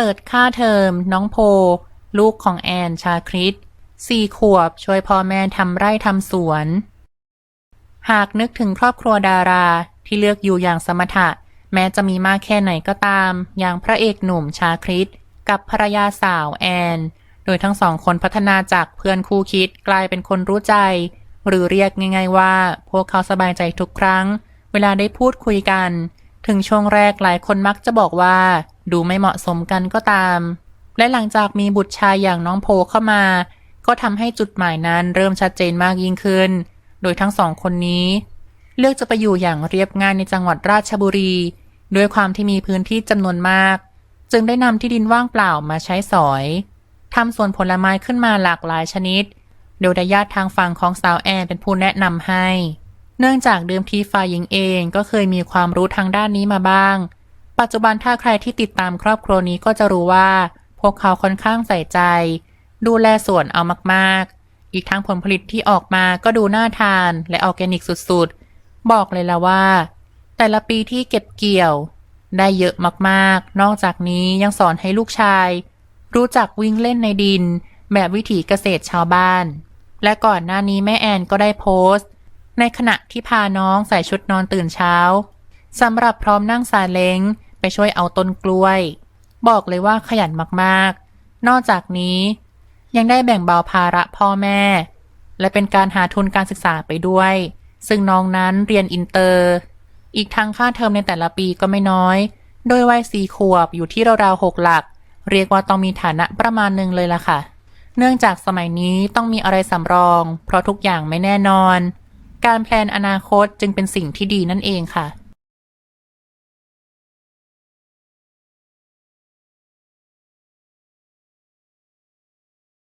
เปิดค่าเทอม น้องโพ ลูกของแอนชาคริตสี่ขวบช่วยพ่อแม่ทำไร่ทำสวน หากนึกถึงครอบครัวดาราที่เลือกอยู่อย่างสมถะ แม้จะมีมากแค่ไหนก็ตาม อย่างพระเอกหนุ่มชาคริตกับภรรยาสาวแอน โดยทั้งสองคนพัฒนาจากเพื่อนคู่คิดกลายเป็นคนรู้ใจ หรือเรียกง่ายๆว่า พวกเขาสบายใจทุกครั้ง เวลาได้พูดคุยกัน ถึงช่วงแรกหลายคนมักจะบอกว่า ดูไม่เหมาะสมกันก็ตาม และหลังจากมีบุตรชายอย่างน้องโพเข้ามา ก็ทำให้จุดหมายนั้นเริ่มชัดเจนมากยิ่งขึ้น โดยทั้งสองคนนี้ เลือกจะไปอยู่อย่างเรียบง่ายในจังหวัดราชบุรี ด้วยความที่มีพื้นที่จำนวนมาก จึงได้นำที่ดินว่างเปล่ามาใช้สอยทำสวนผลไม้ขึ้นมาหลากหลายชนิด โดยได้ญาติทางฝั่งของสาวแอนเป็นผู้แนะนำให้ เนื่องจากเดิมทีฝ่ายหญิงเองก็เคยมีความรู้ทางด้านนี้มาบ้าง ปัจจุบันถ้าใครที่ติดตามครอบครัวนี้ก็จะรู้ว่า พวกเขาค่อนข้างใส่ใจ ดูแลสวนเอามากๆ อีกทั้งผลผลิตที่ออกมาก็ดูน่าทานและออร์แกนิกสุดๆ บอกเลยละว่า แต่ละปีที่เก็บเกี่ยว ได้เยอะมากๆ นอกจากนี้ยังสอนให้ลูกชาย รู้จักวิ่งเล่นในดิน แบบวิถีเกษตรชาวบ้าน และก่อนหน้านี้แม่แอนก็ได้โพสต์ ในขณะที่พาน้องใส่ชุดนอนตื่นเช้าสำหรับพร้อมนั่งซาเล้ง ไปช่วยเอาต้นกล้วย บอกเลยว่าขยันมากๆ นอกจากนี้ยังได้แบ่งเบาภาระพ่อแม่ และเป็นการหาทุนการศึกษาไปด้วย ซึ่งน้องนั้นเรียนอินเตอร์ อีกทั้งค่าเทอมในแต่ละปีก็ไม่น้อย โดยวัยสี่ขวบอยู่ที่ราวๆหกหลัก เรียกว่าต้องมีฐานะประมาณหนึ่งเลยล่ะค่ะ เนื่องจากสมัยนี้ต้องมีอะไรสำรอง เพราะทุกอย่างไม่แน่นอน การแพลนอนาคตจึงเป็นสิ่งที่ดีนั่นเองค่ะ